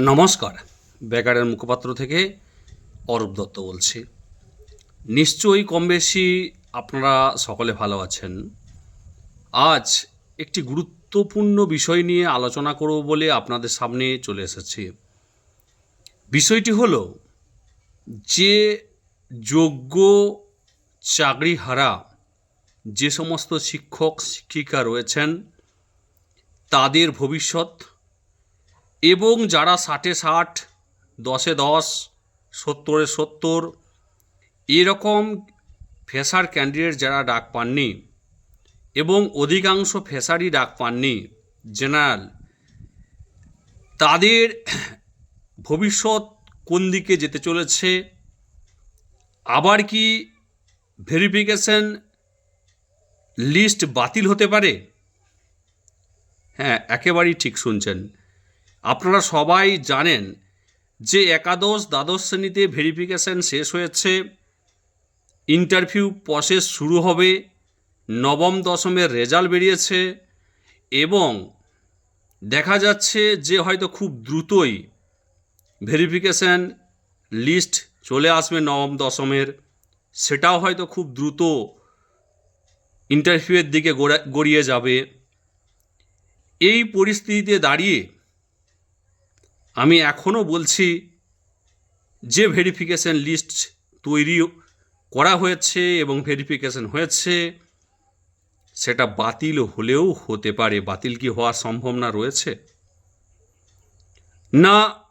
নমস্কার। বেকারের মুখপাত্র থেকে অরূপ দত্ত বলছি। নিশ্চয়ই কম বেশি আপনারা সকলে ভালো আছেন। আজ একটি গুরুত্বপূর্ণ বিষয় নিয়ে আলোচনা করব বলে আপনাদের সামনে চলে এসেছি। বিষয়টি হলো যে যোগ্য চাকরিহারা যে সমস্ত শিক্ষক, শিক্ষিকা রয়েছেন, তাদের ভবিষ্যৎ এবং যারা ষাটে ষাট, দশে দশ, সত্তরে সত্তর, এরকম ফেসার ক্যান্ডিডেট যারা ডাক পাননি এবং অধিকাংশ ফেসারই ডাক পাননি, জেনারেল, তাদের ভবিষ্যৎ কোন দিকে যেতে চলেছে? আবার কি ভেরিফিকেশন লিস্ট বাতিল হতে পারে? হ্যাঁ একেবারেই ঠিক শুনছেন। আপনারা সবাই জানেন যে একাদশ দ্বাদশ শ্রেণীতে ভেরিফিকেশন শেষ হয়েছে। ইন্টারভিউ প্রসেস শুরু হবে। নবম, দশমের রেজাল্ট বেরিয়েছে এবং দেখা যাচ্ছে যে হয়তো খুব দ্রুতই ভেরিফিকেশন লিস্ট চলে আসবে নবম, দশমের। সেটাও হয়তো খুব দ্রুত ইন্টারভিউয়ের দিকে গড়িয়ে যাবে। এই পরিস্থিতিতে দাঁড়িয়ে আমি এখনও বলছি, যে ভেরিফিকেশন লিস্ট তৈরি করা হয়েছে এবং ভেরিফিকেশন হয়েছে, সেটা বাতিল হলেও হতে পারে, বাতিল কি হওয়ার সম্ভাবনা রয়েছে? না,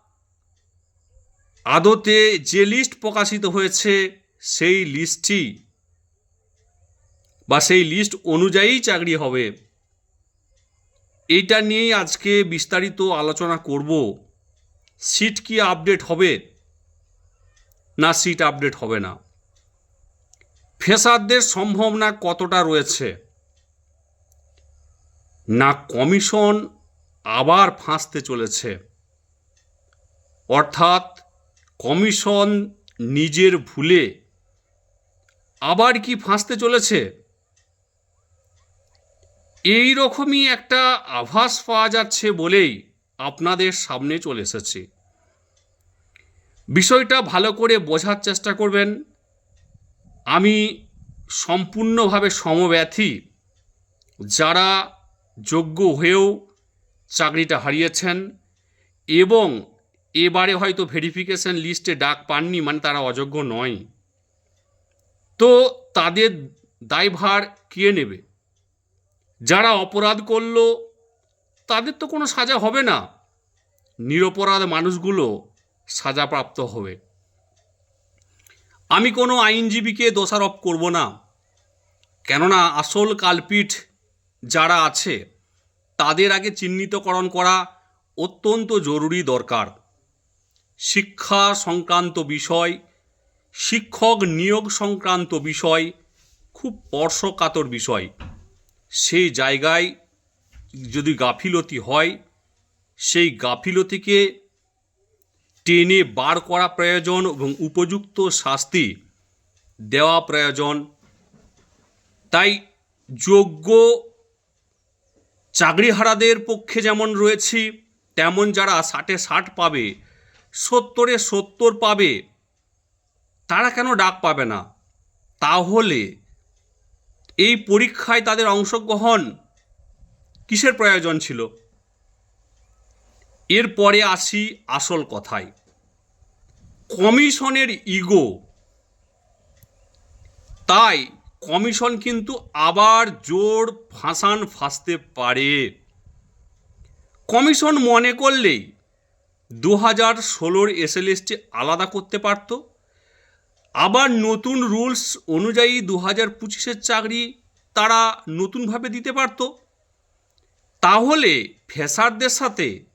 আদতে যে লিস্ট প্রকাশিত হয়েছে, সেই লিস্টটি বা সেই লিস্ট অনুযায়ী চাকরি হবে। এইটা নিয়েই আজকে বিস্তারিত আলোচনা করব। সিট কি আপডেট হবে? না, সিট আপডেট হবে না। ফেসারদের সম্ভাবনা কতটা রয়েছে? না, কমিশন আবার ফাঁসতে চলেছে। অর্থাৎ কমিশন নিজের ভুলে আবার কি ফাঁসতে চলেছে? এই রকমই একটা আভাস পাওয়া যাচ্ছে বলেই আপনাদের সামনে চলে এসেছি। বিষয়টা ভালো করে বোঝার চেষ্টা করবেন। আমি সম্পূর্ণভাবে সমব্যথী। যারা যোগ্য হয়েও চাকরিটা হারিয়েছেন এবং এবারে হয়তো ভেরিফিকেশন লিস্টে ডাক পাননি মানে তারা অযোগ্য নয়। তো তাদের দায়ভার কে নেবে? যারা অপরাধ করল তাদের তো কোনো সাজা হবে না। নিরপরাধ মানুষগুলো সাজাপ্রাপ্ত হবে। আমি কোনো আইনজীবীকে দোষারোপ করব না। কেননা আসল কালপিঠ যারা আছে, তাদের আগে চিহ্নিতকরণ করা অত্যন্ত জরুরি দরকার। শিক্ষা সংক্রান্ত বিষয়, শিক্ষক নিয়োগ সংক্রান্ত বিষয়, খুব স্পর্শকাতর বিষয়। সেই জায়গায় যদি গাফিলতি হয়, সেই গাফিলতিকে টেনে বার করা প্রয়োজন এবং উপযুক্ত শাস্তি দেওয়া প্রয়োজন। তাই যোগ্য চাকরিহারাদের পক্ষে যেমন রয়েছি, তেমন যারা ষাটে ষাট পাবে, সত্তরে সত্তর পাবে, তারা কেন ডাক পাবে না? তাহলে এই পরীক্ষায় তাদের অংশগ্রহণ কিসের প্রয়োজন ছিল? এরপরে আসি আসল কথায়। কমিশনের ইগো। তাই কমিশন কিন্তু আবার জোর ফাঁসান ফাঁসতে পারে। কমিশন মনে করলেই দু হাজার ষোলোর এসএলএসটি আলাদা করতে পারত। আবার নতুন রুলস অনুযায়ী দু হাজার পঁচিশের চাকরি তারা নতুনভাবে দিতে পারত। তাহলে ফেসারদের সাথে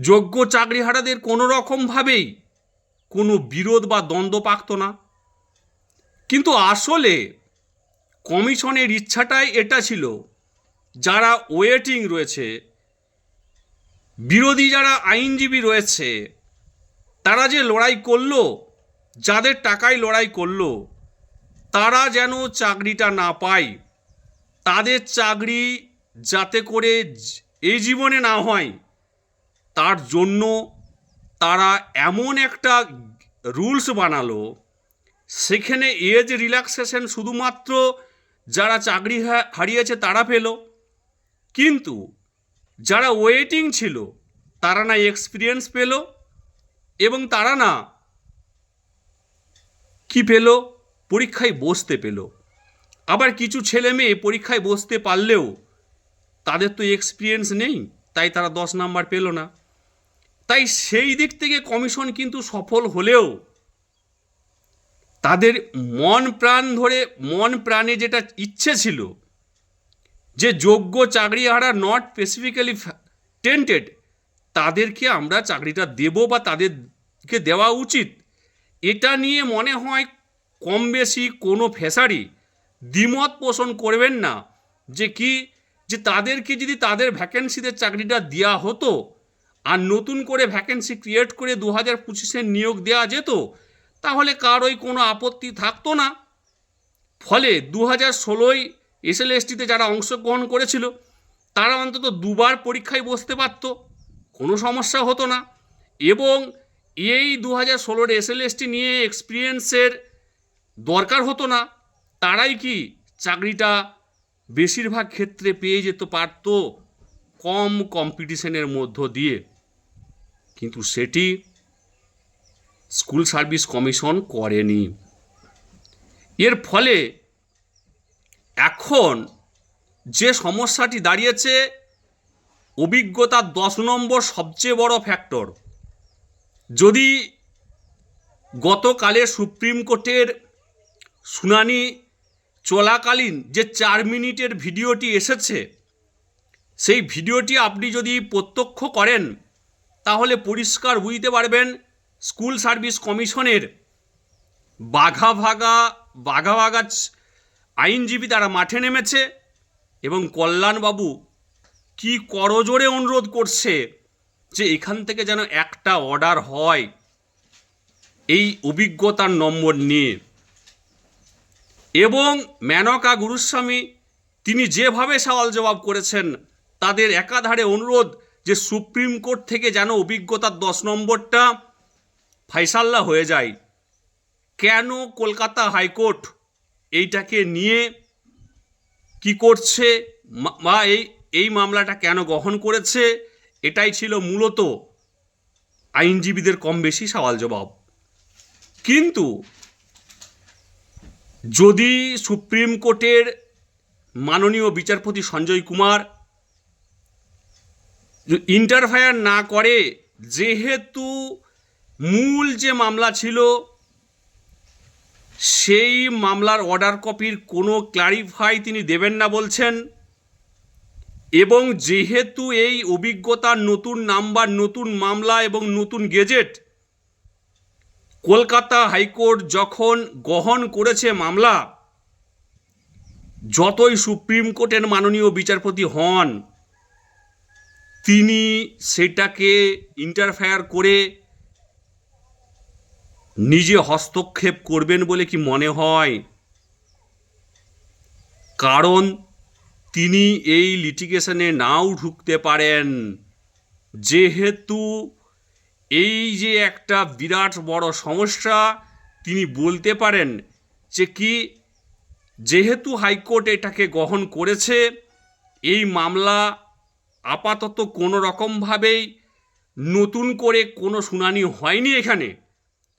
যোগ্য চাকরিহারাদের কোনো রকমভাবেই কোনো বিরোধ বা দ্বন্দ্ব পাকত না। কিন্তু আসলে কমিশনের ইচ্ছাটাই এটা ছিল, যারা ওয়েটিং রয়েছে, বিরোধী যারা আইনজীবী রয়েছে, তারা যে লড়াই করল, যাদের টাকায় লড়াই করল, তারা যেন চাকরিটা না পায়, তাদের চাকরি যাতে করে এই জীবনে না হয় তার জন্য তারা এমন একটা রুলস বানালো, সেখানে এজ রিল্যাক্সেশন শুধুমাত্র যারা চাকরি হারিয়েছে তারা পেল। কিন্তু যারা ওয়েটিং ছিল তারা না এক্সপিরিয়েন্স পেল এবং তারা না কি পেল? পরীক্ষায় বসতে পেল। আবার কিছু ছেলে মেয়ে পরীক্ষায় বসতে পারলেও তাদের তো এক্সপিরিয়েন্স নেই, তাই তারা দশ নাম্বার পেল না। তাই সেই দিক থেকে কমিশন কিন্তু সফল হলেও তাদের মন প্রাণ ধরে, মন প্রাণে যেটা ইচ্ছে ছিল, যে যোগ্য চাকরিহারা নট স্পেসিফিক্যালি টেন্টেড তাদেরকে আমরা চাকরিটা দেব বা তাদেরকে দেওয়া উচিত। এটা নিয়ে মনে হয় কম বেশি কোনো ফেসারি দ্বিমত পোষণ করবেন না, যে কি যে তাদেরকে যদি তাদের ভ্যাকেন্সিতে চাকরিটা দেওয়া হতো আর নতুন করে ভ্যাকেন্সি ক্রিয়েট করে দু হাজার পঁচিশে নিয়োগ দেওয়া যেত, তাহলে কারোই কোনো আপত্তি থাকতো না। ফলে দু হাজার ষোলোয় এসএলএসটিতে যারা অংশগ্রহণ করেছিল, তারা অন্তত দুবার পরীক্ষায় বসতে পারত, কোনো সমস্যা হতো না। এবং এই দু হাজার ষোলোর এসএলএসটি নিয়ে এক্সপিরিয়েন্সের দরকার হতো না। তারাই কি চাকরিটা বেশিরভাগ ক্ষেত্রে পেয়ে যেতে পারত কম কম্পিটিশনের মধ্য দিয়ে। কিন্তু সেটি স্কুল সার্ভিস কমিশন করেনি। এর ফলে এখন যে সমস্যাটি দাঁড়িয়েছে, অভিজ্ঞতার দশ নম্বর সবচেয়ে বড় ফ্যাক্টর যদি গতকালে সুপ্রিম কোর্টের শুনানি চলাকালীন যে চার মিনিটের ভিডিওটি এসেছে, সেই ভিডিওটি আপনি যদি প্রত্যক্ষ করেন, তাহলে পরিষ্কার বুঝতে পারবেন স্কুল সার্ভিস কমিশনের বাঘা ভাগা, বাঘা ছ- আইনজীবী তারা মাঠে নেমেছে এবং কল্যাণবাবু কি করজোরে অনুরোধ করছে যে এখান থেকে যেন একটা অর্ডার হয়, এই অভিজ্ঞতার নম্বর নিয়ে। এবং মেনকা গুরুস্বামী, তিনি যেভাবে সওয়াল জবাব করেছেন, তাদের একাধারে অনুরোধ যে সুপ্রিম কোর্ট থেকে যেন অভিজ্ঞতার দশ নম্বরটা ফাইসাল্লা হয়ে যায়। কেন কলকাতা হাইকোর্ট এইটাকে নিয়ে কি করছে বা এই এই মামলাটা কেন গ্রহণ করেছে, এটাই ছিল মূলত আইনজীবীদের কম বেশি সওয়াল জবাব। কিন্তু যদি সুপ্রিম কোর্টের মাননীয় বিচারপতি সঞ্জয় কুমার ইন্টারফায়ার না করে, যেহেতু মূল যে মামলা ছিল, সেই মামলার অর্ডার কপির কোনো ক্লারিফাই তিনি দেবেন না বলছেন। এবং যেহেতু এই অভিজ্ঞতার নতুন নাম্বার নতুন মামলা এবং নতুন গেজেট কলকাতা হাইকোর্ট যখন গ্রহণ করেছে মামলা, যতই সুপ্রিম কোর্টের মাননীয় বিচারপতি হন, তিনি সেটাকে ইন্টারফেয়ার করে নিজে হস্তক্ষেপ করবেন বলে কি মনে হয়? কারণ তিনি এই লিটিগেশনে নাও ঢুকতে পারেন। যেহেতু এই যে একটা বিরাট বড় সমস্যা, তিনি বলতে পারেন যে কি, যেহেতু হাইকোর্ট এটাকে গ্রহণ করেছে, এই মামলা আপাতত কোনো রকমভাবেই নতুন করে কোনো শুনানি হয়নি এখানে।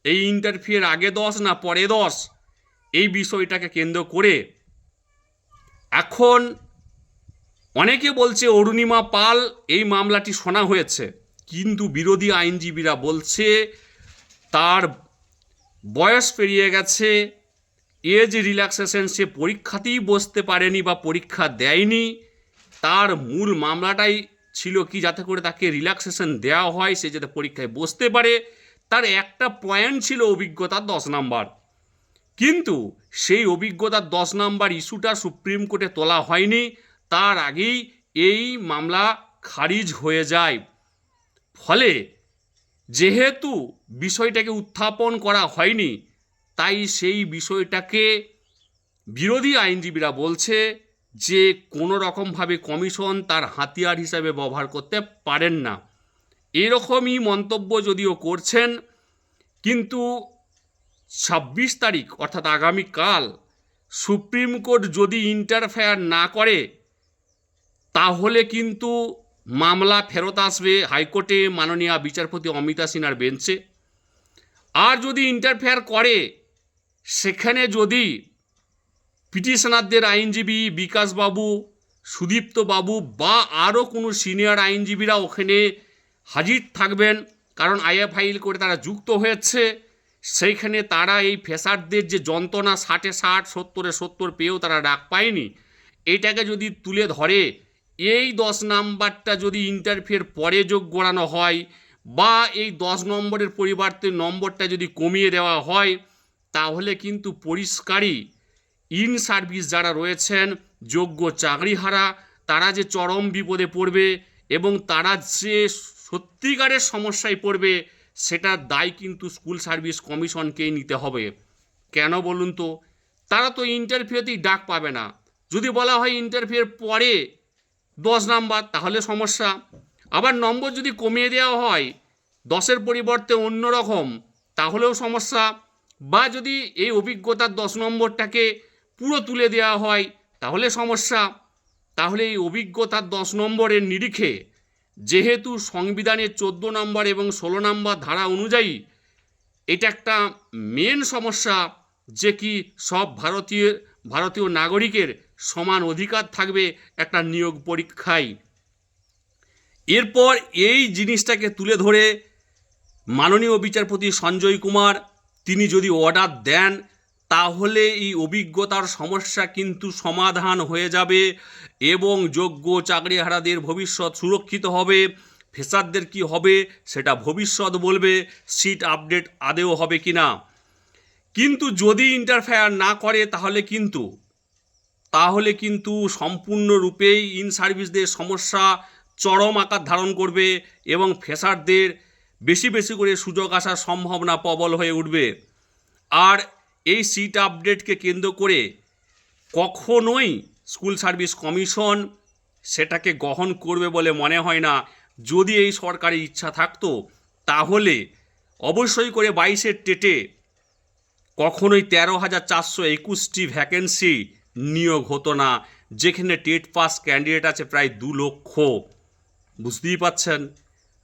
এই ইন্টারফিয়ার আগে দশ না পরে দশ, এই বিষয়টাকে কেন্দ্র করে। এখন অনেকে বলছে, অরুণিমা পাল এই মামলাটি শোনা হয়েছে। কিন্তু বিরোধী আইনজীবীরা বলছে, তার বয়স পেরিয়ে গেছে, এজ রিল্যাক্সেশন সে পরীক্ষাতেই বসতে পারেনি বা পরীক্ষা দেয়নি, তার মূল মামলাটাই ছিল কি যাতে করে তাকে রিল্যাক্সেশন দেওয়া হয়, সে যাতে পরীক্ষায় বসতে পারে, তার একটা পয়েন্ট ছিল অভিজ্ঞতার দশ নাম্বার। কিন্তু সেই অভিজ্ঞতার দশ নাম্বার ইস্যুটা সুপ্রিম কোর্টে তোলা হয়নি, তার আগেই এই মামলা খারিজ হয়ে যায়। ফলে যেহেতু বিষয়টাকে উত্থাপন করা হয়নি, তাই সেই বিষয়টাকে বিরোধী আইনজীবীরা বলছে যে কোনো রকমভাবে কমিশন তার হাতিয়ার হিসাবে ব্যবহার করতে পারেন না। এরকমই মন্তব্য যদিও করছেন, কিন্তু ছাব্বিশ তারিখ, অর্থাৎ আগামীকাল, সুপ্রিম কোর্ট যদি ইন্টারফেয়ার না করে, তাহলে কিন্তু মামলা ফেরত আসবে হাইকোর্টে মাননীয় বিচারপতি অমিতা সিনহার বেঞ্চে। আর যদি ইন্টারফেয়ার করে, সেখানে যদি পিটিশনারদের আইনজীবী বিকাশবাবু সুদীপ্ত বাবু বা আরও কোনো সিনিয়র আইনজীবীরা ওখানে হাজির থাকবেন, কারণ আইএ ফাইল করে তারা যুক্ত হয়েছে, সেইখানে তারা এই ফেসারদের যে যন্ত্রণা ষাটে ষাট, সত্তরে সত্তর পেয়েও তারা ডাক পায়নি, এটাকে যদি তুলে ধরে এই দশ নাম্বারটা যদি ইন্টারফিয়ার পরে যোগ গড়ানো হয় বা এই দশ নম্বরের পরিবর্তে নম্বরটা যদি কমিয়ে দেওয়া হয়, তাহলে কিন্তু পরিষ্কারই ইন সার্ভিস যারা রয়েছেন, যোগ্য চাকরিহারা, তারা যে চরম বিপদে পড়বে এবং তারা যে সত্যিকারের সমস্যায় পড়বে, সেটার দায় কিন্তু স্কুল সার্ভিস কমিশনকেই নিতে হবে। কেন বলুন তো? তারা তো ইন্টারভিউতেই ডাক পাবে না। যদি বলা হয় ইন্টারভিউর পরে দশ নাম্বার, তাহলে সমস্যা। আবার নম্বর যদি কমিয়ে দেওয়া হয়, দশের পরিবর্তে অন্য রকম, তাহলেও সমস্যা। বা যদি এই অভিজ্ঞতার দশ নম্বরটাকে পুরো তুলে দেওয়া হয়, তাহলে সমস্যা। তাহলে এই অভিজ্ঞতার দশ নম্বরের নিরিখে, যেহেতু সংবিধানের চোদ্দ নম্বর এবং ষোলো নম্বর ধারা অনুযায়ী, এটা একটা মেন সমস্যা, যে কি সব ভারতীয় ভারতীয় নাগরিকের সমান অধিকার থাকবে একটা নিয়োগ পরীক্ষায়। এরপর এই জিনিসটাকে তুলে ধরে মাননীয় বিচারপতি সঞ্জয় কুমার, তিনি যদি অর্ডার দেন, তাহলে এই অভিজ্ঞতার সমস্যা কিন্তু সমাধান হয়ে যাবে এবং যোগ্য চাকরিহারাদের ভবিষ্যৎ সুরক্ষিত হবে। ফেসারদের কি হবে, সেটা ভবিষ্যৎ বলবে, সিট আপডেট আদেও হবে কি না কিন্তু যদি ইন্টারফেয়ার না করে, তাহলে কিন্তু তাহলে কিন্তু সম্পূর্ণরূপেই ইন সার্ভিসদের সমস্যা চরম আকার ধারণ করবে এবং ফেসারদের বেশি বেশি করে সুযোগ আসার সম্ভাবনা প্রবল হয়ে উঠবে। আর এই সিট আপডেটকে কেন্দ্র করে কখনোই স্কুল সার্ভিস কমিশন সেটাকে গ্রহণ করবে বলে মনে হয় না। যদি এই সরকারের ইচ্ছা থাকতো, তাহলে অবশ্যই করে বাইশের টেটে কখনোই তেরো হাজার চারশো একুশটি ভ্যাকেন্সি নিয়োগ হতো না। যেখানে টেট পাস ক্যান্ডিডেট আছে প্রায় দু লক্ষ। বুঝতেই পাচ্ছেন?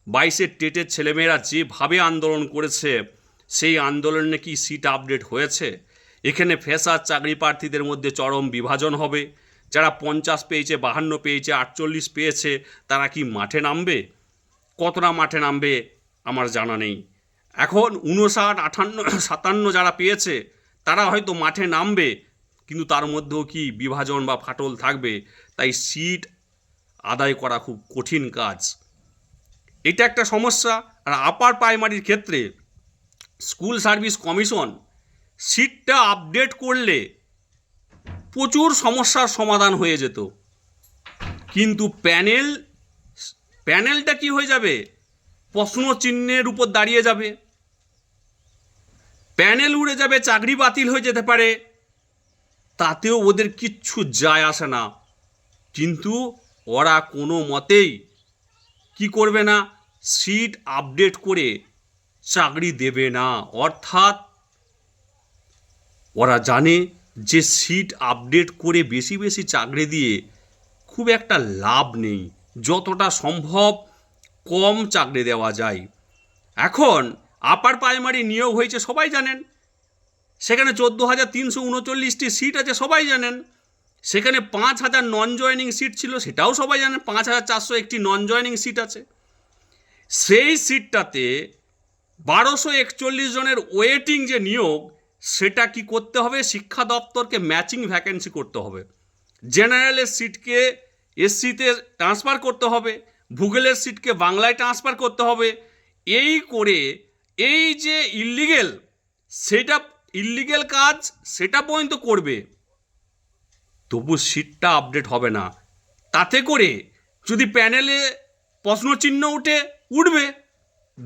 বাইশের টেটের ছেলেমেয়েরা যেভাবে আন্দোলন করেছে, সেই আন্দোলনে কি সিট আপডেট হয়েছে। এখানে ফেসার চাকরি প্রার্থীদের মধ্যে চরম বিভাজন হবে। যারা পঞ্চাশ পেয়েছে, বাহান্ন পেয়েছে, আটচল্লিশ পেয়েছে, তারা কি মাঠে নামবে? কতটা মাঠে নামবে আমার জানা নেই। এখন উনষাট আঠান্ন, সাতান্ন যারা পেয়েছে, তারা হয়তো মাঠে নামবে। কিন্তু তার মধ্যেও কি বিভাজন বা ফাটল থাকবে? তাই সিট আদায় করা খুব কঠিন কাজ। এটা একটা সমস্যা। আর আপার প্রাইমারির ক্ষেত্রে স্কুল সার্ভিস কমিশন সিটটা আপডেট করলে প্রচুর সমস্যার সমাধান হয়ে যেত। কিন্তু প্যানেল প্যানেলটা কি হয়ে যাবে? প্রশ্ন চিহ্নের উপর দাঁড়িয়ে যাবে। প্যানেল উড়ে যাবে, চাকরি বাতিল হয়ে যেতে পারে। তাতেও ওদের কিচ্ছু যায় আসে না। কিন্তু ওরা কোনো মতেই কি করবে না, সিট আপডেট করে চাকরি দেবে না। অর্থাৎ ওরা জানে যে সিট আপডেট করে বেশি বেশি চাকরি দিয়ে খুব একটা লাভ নেই। যতটা সম্ভব কম চাকরি দেওয়া যায়। এখন আপার প্রাইমারি নিয়োগ হয়েছে, সবাই জানেন। সেখানে চোদ্দ হাজার তিনশো উনচল্লিশটি সিট আছে, সবাই জানেন। সেখানে পাঁচ হাজার নন জয়নিং সিট ছিল, সেটাও সবাই জানেন। পাঁচ হাজার চারশো একটি নন জয়নিং সিট আছে। সেই সিটটাতে বারোশো একচল্লিশ জনের ওয়েটিং যে নিয়োগ, সেটা কি করতে হবে? শিক্ষা দপ্তরকে ম্যাচিং ভ্যাকেন্সি করতে হবে। জেনারেলের সিটকে এসসিতে ট্রান্সফার করতে হবে। ভূগোলের সিটকে বাংলায় ট্রান্সফার করতে হবে। এই করে এই যে ইল্লিগেল সেটা ইল্লিগেল কাজ, সেটা পর্যন্ত করবে। তবু সিটটা আপডেট হবে না। তাতে করে যদি প্যানেলে প্রশ্নচিহ্ন উঠে, উঠবে।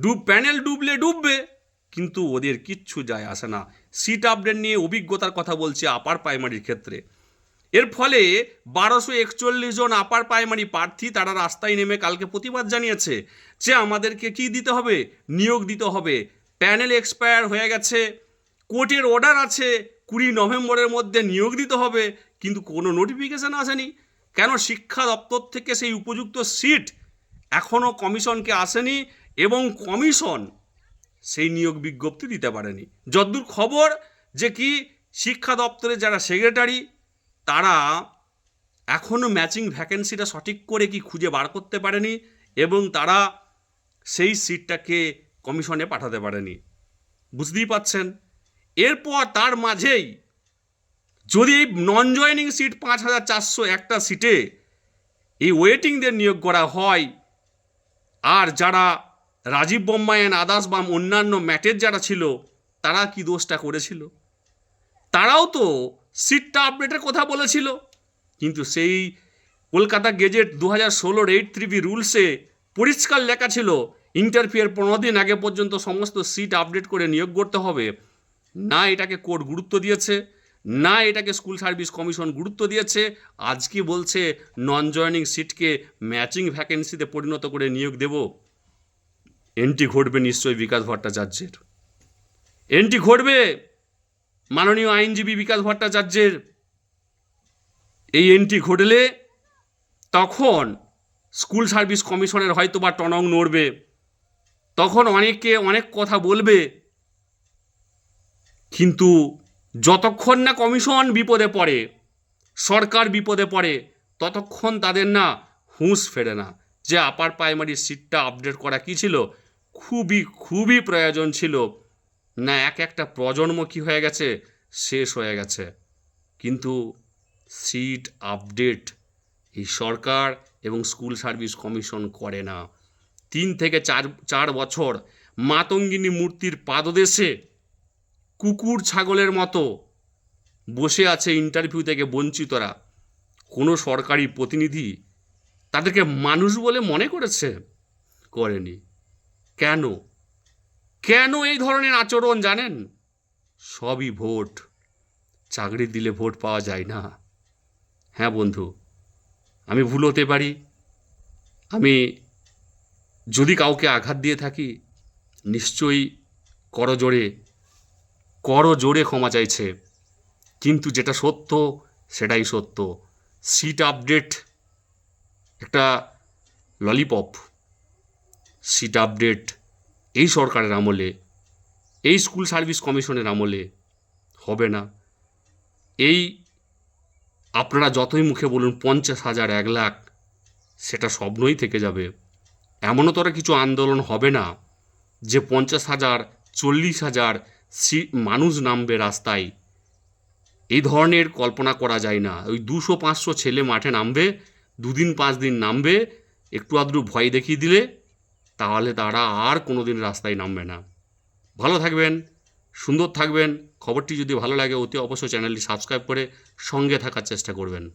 ডুব প্যানেল ডুবলে ডুববে। কিন্তু ওদের কিচ্ছু যায় আসে না। সিট আপডেট নিয়ে অভিজ্ঞতার কথা বলছি আপার প্রাইমারির ক্ষেত্রে। এর ফলে বারোশো একচল্লিশ জন আপার প্রাইমারি প্রার্থী তারা রাস্তায় নেমে কালকে প্রতিবাদ জানিয়েছে যে আমাদেরকে কি দিতে হবে? নিয়োগ দিতে হবে। প্যানেল এক্সপায়ার হয়ে গেছে। কোর্টের অর্ডার আছে, কুড়ি নভেম্বরের মধ্যে নিয়োগ দিতে হবে, কিন্তু কোনো নোটিফিকেশান আসেনি। কেন শিক্ষা দপ্তর থেকে সেই উপযুক্ত সিট এখনও কমিশনকে আসেনি এবং কমিশন সেই নিয়োগ বিজ্ঞপ্তি দিতে পারেনি? যদ্দূর খবর যে কি, শিক্ষা দপ্তরের যারা সেক্রেটারি তারা এখনও ম্যাচিং ভ্যাকেন্সিটা সঠিক করে কি খুঁজে বার করতে পারেনি এবং তারা সেই সিটটাকে কমিশনে পাঠাতে পারেনি। বুঝতেই পাচ্ছেন এরপর তার মাঝেই যদি নন জয়নিং সিট পাঁচ হাজার চারশো একটা সিটে এই ওয়েটিংদের নিয়োগ করা হয়, আর যারা রাজীব বোম্মায়ন আদাস বাম অন্যান্য ম্যাটের যারা ছিল, তারা কি দোষটা করেছিল? তারাও তো সিটটা আপডেটের কথা বলেছিল, কিন্তু সেই কলকাতা গেজেট দু হাজার ষোলোর এইট থ্রি বি রুলসে পরিষ্কার লেখা ছিল ইন্টারফিয়ার পনেরো দিন আগে পর্যন্ত সমস্ত সিট আপডেট করে নিয়োগ করতে হবে। না এটাকে কোর্ট গুরুত্ব দিয়েছে, না এটাকে স্কুল সার্ভিস কমিশন গুরুত্ব দিয়েছে, আজকে বলছে নন জয়নিং সিটকে ম্যাচিং ভ্যাকেন্সিতে পরিণত করে নিয়োগ দেব। এন্ট্রি ঘটবে নিশ্চয়ই বিকাশ ভট্টাচার্যের। এন্ট্রি ঘটবে মাননীয় আইনজীবী বিকাশ ভট্টাচার্যের। এই এন্ট্রি ঘটলে তখন স্কুল সার্ভিস কমিশনের হয়তো বা টনক নড়বে। তখন অনেকে অনেক কথা বলবে। কিন্তু যতক্ষণ না কমিশন বিপদে পড়ে, সরকার বিপদে পড়ে, ততক্ষণ তাদের না হুঁশ ফেরে না যে আপার প্রাইমারি সিটটা আপডেট করা কী ছিল, খুবই খুবই প্রয়োজন ছিল। না, এক একটা প্রজন্ম কী হয়ে গেছে, শেষ হয়ে গেছে। কিন্তু সিট আপডেট এই সরকার এবং স্কুল সার্ভিস কমিশন করে না। তিন থেকে চার চার বছর মাতঙ্গিনী মূর্তির পাদদেশে কুকুর ছাগলের মতো। বসে আছে ইন্টারভিউ থেকে বঞ্চিতরা। কোনো সরকারি প্রতিনিধি তাদেরকে মানুষ বলে মনে করেছে? করেনি। কেন? কেন এই ধরনের আচরণ জানেন? সবই ভোট। চাকরি দিলে ভোট পাওয়া যায় না। হ্যাঁ বন্ধু, আমি ভুল হতে পারি। আমি যদি কাউকে আঘাত দিয়ে থাকি, নিশ্চয়ই করজোড়ে করজোড়ে ক্ষমা চাইছে। কিন্তু যেটা সত্য, সেটাই সত্য। সিট আপডেট একটা ললিপপ সিট আপডেট এই সরকারের আমলে, এই স্কুল সার্ভিস কমিশনের আমলে হবে না। এই আপনারা যতই মুখে বলুন পঞ্চাশ হাজার, এক লাখ, সেটা স্বপ্নই থেকে যাবে। এমনও তোরা কিছু আন্দোলন হবে না যে পঞ্চাশ হাজার, চল্লিশ হাজার মানুষ নামবে রাস্তায়। এই ধরনের কল্পনা করা যায় না। ওই দুশো পাঁচশো ছেলে মাঠে নামবে, দুদিন পাঁচ দিন নামবে, একটু আধটু ভয় দেখিয়ে দিলে, তাহলে তারা আর কোনো দিন রাস্তায় নামবে না। ভালো থাকবেন, সুন্দর থাকবেন, খবরটি যদি ভালো লাগে অতি অবশ্যই চ্যানেলটি সাবস্ক্রাইব করে সঙ্গে থাকার চেষ্টা করবেন।